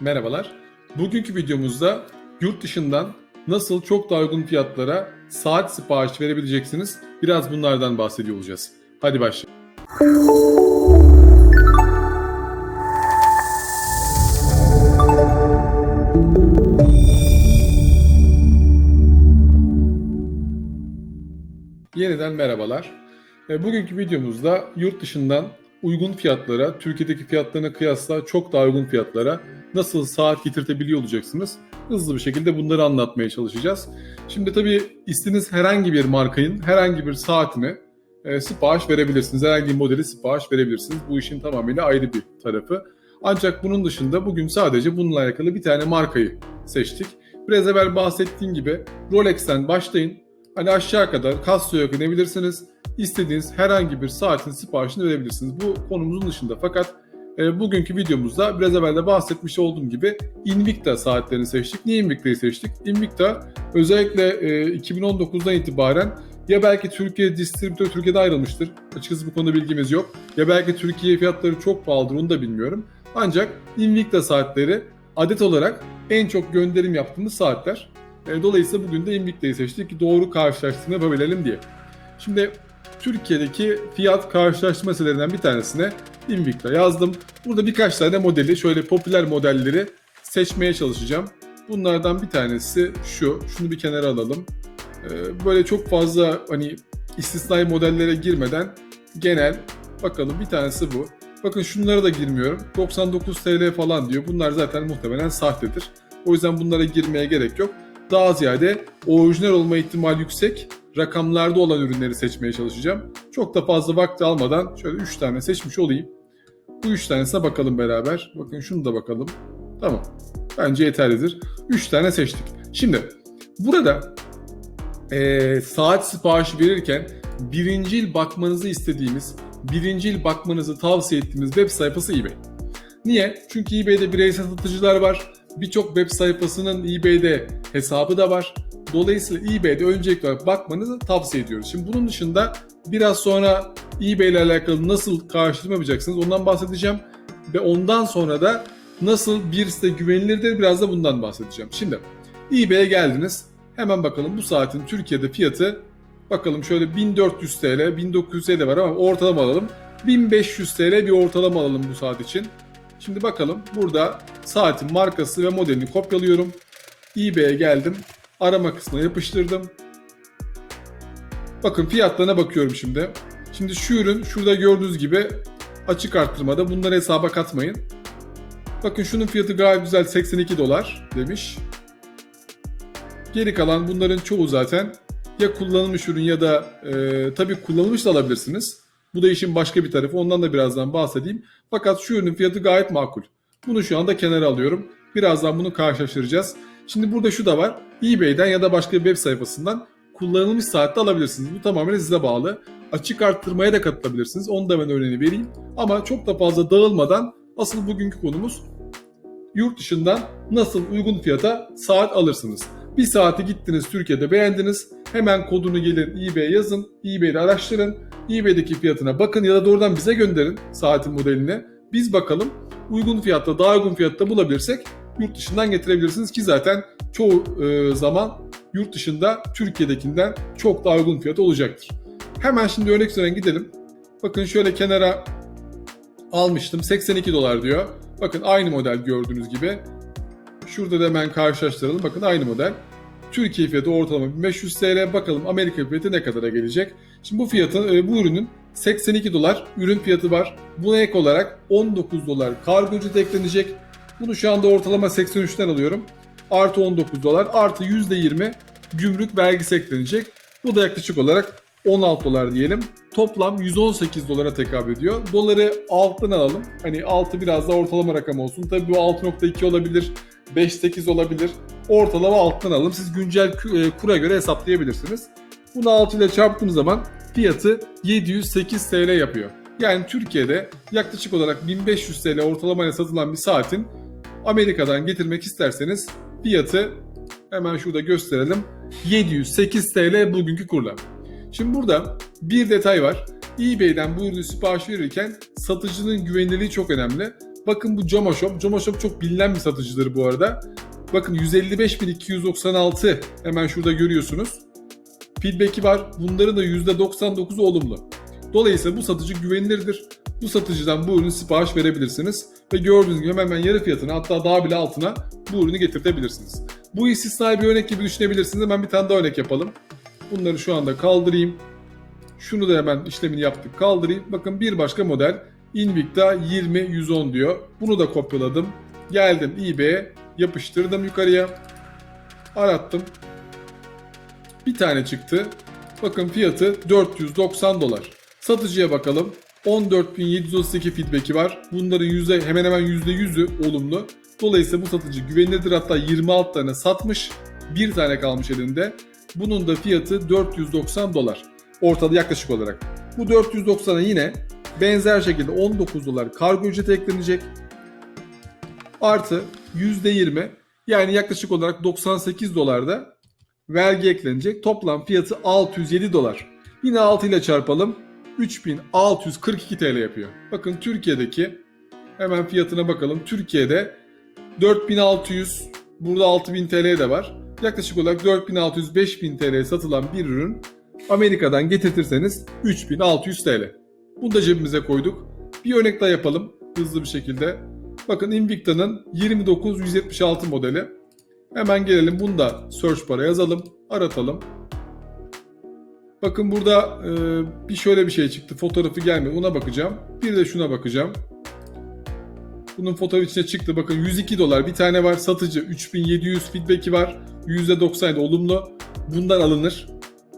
Merhabalar. Bugünkü videomuzda yurt dışından nasıl çok daha uygun fiyatlara saat sipariş verebileceksiniz? Biraz bunlardan bahsediyor olacağız. Hadi başlayalım. Yeniden merhabalar. E, Bugünkü videomuzda yurt dışından uygun fiyatlara, Türkiye'deki fiyatlarına kıyasla çok daha uygun fiyatlara nasıl saat getirtebiliyor olacaksınız? Hızlı bir şekilde bunları anlatmaya çalışacağız. Şimdi tabii istediğiniz herhangi bir markanın herhangi bir saatine e, sipariş verebilirsiniz. Herhangi bir modeli sipariş verebilirsiniz. Bu işin tamamıyla ayrı bir tarafı. Ancak bunun dışında bugün sadece bununla alakalı bir tane markayı seçtik. Biraz evvel bahsettiğim gibi Rolex'ten başlayın. Hani aşağı kadar Casio'ya inebilirsiniz. İstediğiniz herhangi bir saatin siparişini verebilirsiniz. Bu konumuzun dışında fakat e, bugünkü videomuzda biraz evvel de bahsetmiş olduğum gibi Invicta saatlerini seçtik. Niye Invicta'yı seçtik? Invicta özellikle e, 2019'dan itibaren ya belki Türkiye distribütör Türkiye'de ayrılmıştır. Açıkçası bu konuda bilgimiz yok. Ya belki Türkiye fiyatları çok pahalıdır onu da bilmiyorum. Ancak Invicta saatleri adet olarak en çok gönderim yaptığımız saatler. E, dolayısıyla bugün de Invicta'yı seçtik ki doğru karşılaştırma yapabilelim diye. Şimdi Türkiye'deki fiyat karşılaştırma sitelerinden bir tanesine Invicta yazdım. Burada birkaç tane modeli, şöyle popüler modelleri seçmeye çalışacağım. Bunlardan bir tanesi şu. Şunu bir kenara alalım. Ee, Böyle çok fazla hani istisnai modellere girmeden genel bakalım bir tanesi bu. Bakın şunlara da girmiyorum. 99 TL falan diyor. Bunlar zaten muhtemelen sahtedir. O yüzden bunlara girmeye gerek yok. Daha ziyade orijinal olma ihtimali yüksek rakamlarda olan ürünleri seçmeye çalışacağım. Çok da fazla vakti almadan şöyle 3 tane seçmiş olayım. Bu 3 tanesine bakalım beraber. Bakın şunu da bakalım. Tamam. Bence yeterlidir. 3 tane seçtik. Şimdi burada eee, saat siparişi verirken birincil bakmanızı istediğimiz, birincil bakmanızı tavsiye ettiğimiz web sayfası eBay. Niye? Çünkü eBay'de bireysel satıcılar var. Birçok web sayfasının eBay'de hesabı da var. Dolayısıyla eBay'de öncelikli olarak bakmanızı tavsiye ediyoruz. Şimdi bunun dışında biraz sonra eBay ile alakalı nasıl karşılama yapacaksınız ondan bahsedeceğim. Ve ondan sonra da nasıl bir site güvenilirdir biraz da bundan bahsedeceğim. Şimdi eBay'e geldiniz. Hemen bakalım bu saatin Türkiye'de fiyatı bakalım şöyle 1400 TL, 1900 TL var ama ortalama alalım. 1500 TL bir ortalama alalım bu saat için. Şimdi bakalım burada saatin markası ve modelini kopyalıyorum. eBay'e geldim. Arama kısmına yapıştırdım. Bakın fiyatlarına bakıyorum şimdi. Şimdi şu ürün şurada gördüğünüz gibi açık arttırmada bunları hesaba katmayın. Bakın şunun fiyatı gayet güzel 82 dolar demiş. Geri kalan bunların çoğu zaten ya kullanılmış ürün ya da e, tabii kullanılmış da alabilirsiniz. Bu da işin başka bir tarafı. Ondan da birazdan bahsedeyim. Fakat şu ürünün fiyatı gayet makul. Bunu şu anda kenara alıyorum. Birazdan bunu karşılaştıracağız. Şimdi burada şu da var. eBay'den ya da başka bir web sayfasından kullanılmış saatte alabilirsiniz. Bu tamamen size bağlı. Açık arttırmaya da katılabilirsiniz. Onu da ben örneğini vereyim. Ama çok da fazla dağılmadan asıl bugünkü konumuz yurt dışından nasıl uygun fiyata saat alırsınız. Bir saati gittiniz Türkiye'de beğendiniz. Hemen kodunu gelin eBay'e yazın. eBay'de araştırın. eBay'deki fiyatına bakın ya da doğrudan bize gönderin saatin modelini. Biz bakalım uygun fiyatta daha uygun fiyatta bulabilirsek yurt dışından getirebilirsiniz ki zaten çoğu e, zaman yurt dışında Türkiye'dekinden çok daha uygun fiyat olacaktır. Hemen şimdi örnek üzerinden gidelim. Bakın şöyle kenara almıştım. 82 dolar diyor. Bakın aynı model gördüğünüz gibi. Şurada da hemen karşılaştıralım. Bakın aynı model. Türkiye fiyatı ortalama 1500 TL. Bakalım Amerika fiyatı ne kadara gelecek. Şimdi bu fiyatın, e, bu ürünün 82 dolar ürün fiyatı var. Buna ek olarak 19 dolar kargo ücreti eklenecek. Bunu şu anda ortalama 83'ten alıyorum. Artı 19 dolar artı %20 gümrük vergisi eklenecek. Bu da yaklaşık olarak 16 dolar diyelim. Toplam 118 dolara tekabül ediyor. Doları alttan alalım. Hani 6 biraz da ortalama rakam olsun. Tabii bu 6.2 olabilir, 5.8 olabilir. Ortalama alttan alalım. Siz güncel e, kura göre hesaplayabilirsiniz. Bunu 6 ile çarptığım zaman fiyatı 708 TL yapıyor. Yani Türkiye'de yaklaşık olarak 1500 TL ortalamayla satılan bir saatin Amerika'dan getirmek isterseniz fiyatı hemen şurada gösterelim. 708 TL bugünkü kurla. Şimdi burada bir detay var. eBay'den bu ürünü sipariş verirken satıcının güvenilirliği çok önemli. Bakın bu Joma Shop. Joma Shop çok bilinen bir satıcıdır bu arada. Bakın 155.296 hemen şurada görüyorsunuz. Feedback'i var. Bunların da %99'u olumlu. Dolayısıyla bu satıcı güvenilirdir. Bu satıcıdan bu ürünü sipariş verebilirsiniz. Ve gördüğünüz gibi hemen hemen yarı fiyatına hatta daha bile altına bu ürünü getirtebilirsiniz. Bu istisnai bir örnek gibi düşünebilirsiniz. Hemen bir tane daha örnek yapalım. Bunları şu anda kaldırayım. Şunu da hemen işlemini yaptık kaldırayım. Bakın bir başka model Invicta 20-110 diyor. Bunu da kopyaladım. Geldim eBay'e yapıştırdım yukarıya. Arattım. Bir tane çıktı. Bakın fiyatı 490 dolar. Satıcıya bakalım. 14.732 feedback'i var. Bunların yüzde, hemen hemen %100'ü olumlu. Dolayısıyla bu satıcı güvenilirdir. Hatta 26 tane satmış. Bir tane kalmış elinde. Bunun da fiyatı 490 dolar. Ortada yaklaşık olarak. Bu 490'a yine benzer şekilde 19 dolar kargo ücreti eklenecek. Artı %20 yani yaklaşık olarak 98 dolarda vergi eklenecek. Toplam fiyatı 607 dolar. Yine 6 ile çarpalım. 3642 TL yapıyor. Bakın Türkiye'deki hemen fiyatına bakalım. Türkiye'de 4600 burada 6000 TL de var. Yaklaşık olarak 4600-5000 TL satılan bir ürün Amerika'dan getirtirseniz 3600 TL. Bunu da cebimize koyduk. Bir örnek daha yapalım hızlı bir şekilde. Bakın Invicta'nın 29176 modeli. Hemen gelelim bunu da search bara yazalım, aratalım. Bakın burada e, bir şöyle bir şey çıktı. Fotoğrafı gelmedi. Ona bakacağım. Bir de şuna bakacağım. Bunun fotoğrafı içine çıktı. Bakın 102 dolar bir tane var. Satıcı 3700 feedback'i var. %97 olumlu. Bundan alınır.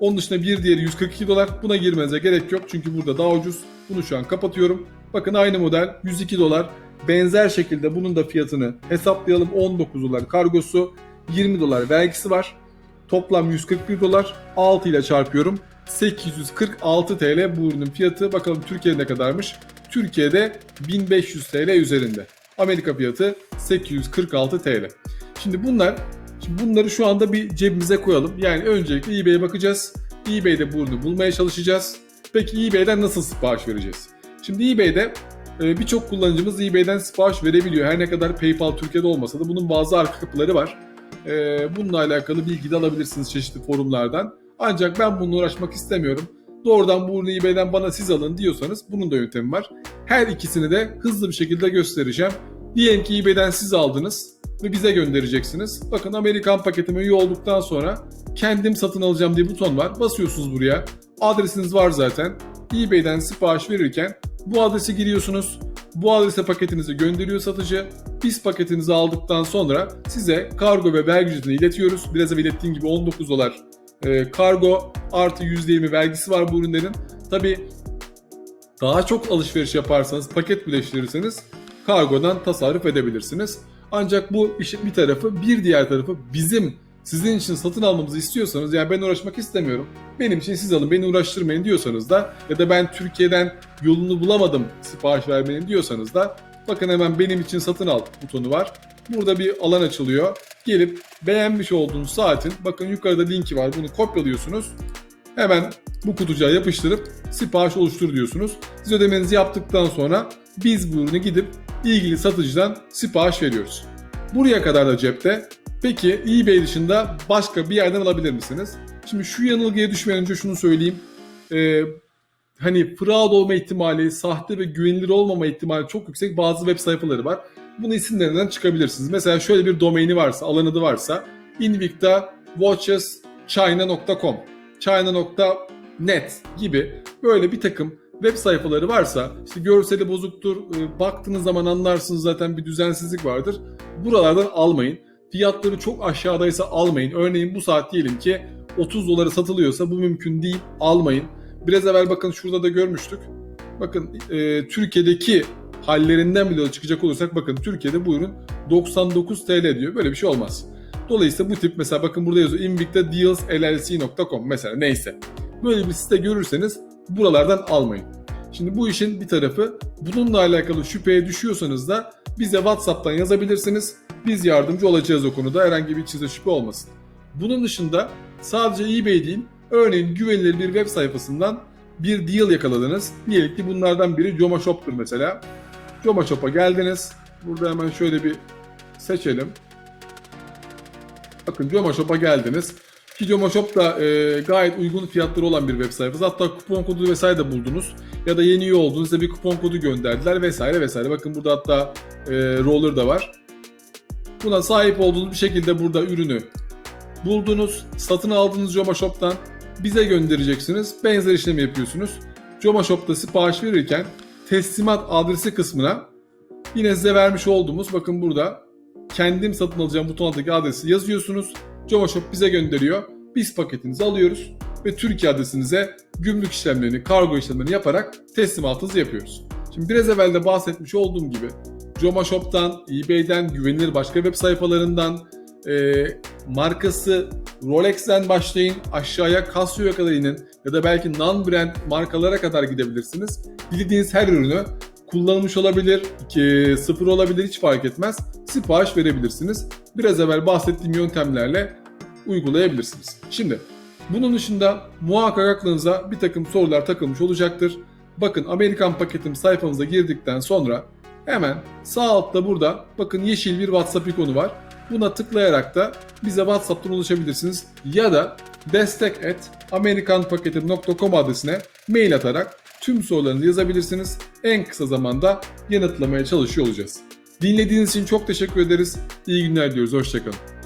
Onun dışında bir diğeri 142 dolar. Buna girmenize gerek yok. Çünkü burada daha ucuz. Bunu şu an kapatıyorum. Bakın aynı model 102 dolar. Benzer şekilde bunun da fiyatını hesaplayalım. 19 dolar kargosu, 20 dolar vergisi var. Toplam 141 dolar. 6 ile çarpıyorum. 846 TL bu ürünün fiyatı. Bakalım Türkiye'de ne kadarmış? Türkiye'de 1500 TL üzerinde. Amerika fiyatı 846 TL. Şimdi bunlar Şimdi bunları şu anda bir cebimize koyalım. Yani öncelikle eBay'e bakacağız. eBay'de bu ürünü bulmaya çalışacağız. Peki eBay'den nasıl sipariş vereceğiz? Şimdi eBay'de birçok kullanıcımız eBay'den sipariş verebiliyor. Her ne kadar PayPal Türkiye'de olmasa da bunun bazı arka kapıları var. E, Bununla alakalı bilgi de alabilirsiniz çeşitli forumlardan. Ancak ben bununla uğraşmak istemiyorum. Doğrudan bu ürünü eBay'den bana siz alın diyorsanız bunun da yöntemi var. Her ikisini de hızlı bir şekilde göstereceğim. Diyelim ki eBay'den siz aldınız ve bize göndereceksiniz. Bakın Amerikan paketime üye olduktan sonra kendim satın alacağım diye buton var. Basıyorsunuz buraya. Adresiniz var zaten. eBay'den sipariş verirken bu adrese giriyorsunuz. Bu adrese paketinizi gönderiyor satıcı. Biz paketinizi aldıktan sonra size kargo ve vergi ücretini iletiyoruz. Biraz evvel ilettiğim gibi 19 dolar e, kargo artı %20 vergisi var bu ürünlerin. Tabi daha çok alışveriş yaparsanız, paket birleştirirseniz kargodan tasarruf edebilirsiniz. Ancak bu işin bir tarafı, bir diğer tarafı bizim sizin için satın almamızı istiyorsanız yani ben uğraşmak istemiyorum. Benim için siz alın beni uğraştırmayın diyorsanız da ya da ben Türkiye'den yolunu bulamadım sipariş vermenin diyorsanız da bakın hemen benim için satın al butonu var. Burada bir alan açılıyor. Gelip beğenmiş olduğunuz saatin bakın yukarıda linki var bunu kopyalıyorsunuz. Hemen bu kutucuğa yapıştırıp sipariş oluştur diyorsunuz. Siz ödemenizi yaptıktan sonra biz bu ürünü gidip ilgili satıcıdan sipariş veriyoruz. Buraya kadar da cepte. Peki eBay dışında başka bir yerden alabilir misiniz? Şimdi şu yanılgıya düşmeden önce şunu söyleyeyim. Ee, hani fraud olma ihtimali, sahte ve güvenilir olmama ihtimali çok yüksek bazı web sayfaları var. Bunu isimlerinden çıkabilirsiniz. Mesela şöyle bir domaini varsa, alan adı varsa Invicta Watches China.com China.net gibi böyle bir takım web sayfaları varsa işte görseli bozuktur, e, baktığınız zaman anlarsınız zaten bir düzensizlik vardır. Buralardan almayın. Fiyatları çok aşağıdaysa almayın. Örneğin bu saat diyelim ki 30 dolara satılıyorsa bu mümkün değil almayın. Biraz evvel bakın şurada da görmüştük. Bakın e, Türkiye'deki hallerinden bile çıkacak olursak bakın Türkiye'de bu ürün 99 TL diyor. Böyle bir şey olmaz. Dolayısıyla bu tip mesela bakın burada yazıyor invictadealsllc.com mesela neyse. Böyle bir site görürseniz buralardan almayın. Şimdi bu işin bir tarafı bununla alakalı şüpheye düşüyorsanız da bize WhatsApp'tan yazabilirsiniz. Biz yardımcı olacağız o konuda herhangi bir içinizde şüphe olmasın. Bunun dışında sadece eBay değil örneğin güvenilir bir web sayfasından bir deal yakaladınız. Diyelim ki bunlardan biri Joma Shop'tur mesela. Joma Shop'a geldiniz. Burada hemen şöyle bir seçelim. Bakın Joma Shop'a geldiniz. Ki Joma Shop da e, gayet uygun fiyatları olan bir web sayfası. Hatta kupon kodu vesaire de buldunuz. Ya da yeni üye olduğunuzda bir kupon kodu gönderdiler vesaire vesaire. Bakın burada hatta e, roller da var. Buna sahip olduğunuz bir şekilde burada ürünü buldunuz. Satın aldığınız Joma Shop'tan bize göndereceksiniz. Benzer işlemi yapıyorsunuz. Joma Shop'ta sipariş verirken teslimat adresi kısmına yine size vermiş olduğumuz bakın burada kendim satın alacağım buton altındaki adresi yazıyorsunuz. Joma Shop bize gönderiyor. Biz paketinizi alıyoruz ve Türkiye adresinize gümrük işlemlerini, kargo işlemlerini yaparak teslimatınızı yapıyoruz. Şimdi biraz evvel de bahsetmiş olduğum gibi Joma Shop'tan, eBay'den, güvenilir başka web sayfalarından, e, markası Rolex'ten başlayın aşağıya Casio'ya kadar inin ya da belki non-brand markalara kadar gidebilirsiniz. Dilediğiniz her ürünü kullanılmış olabilir, iki, sıfır olabilir hiç fark etmez. Sipariş verebilirsiniz. Biraz evvel bahsettiğim yöntemlerle uygulayabilirsiniz. Şimdi bunun dışında muhakkak aklınıza bir takım sorular takılmış olacaktır. Bakın Amerikan paketim sayfamıza girdikten sonra hemen sağ altta burada bakın yeşil bir WhatsApp ikonu var. Buna tıklayarak da bize WhatsApp'tan ulaşabilirsiniz. Ya da destek et amerikanpaketim.com adresine mail atarak tüm sorularınızı yazabilirsiniz. En kısa zamanda yanıtlamaya çalışıyor olacağız. Dinlediğiniz için çok teşekkür ederiz. İyi günler diliyoruz. Hoşçakalın.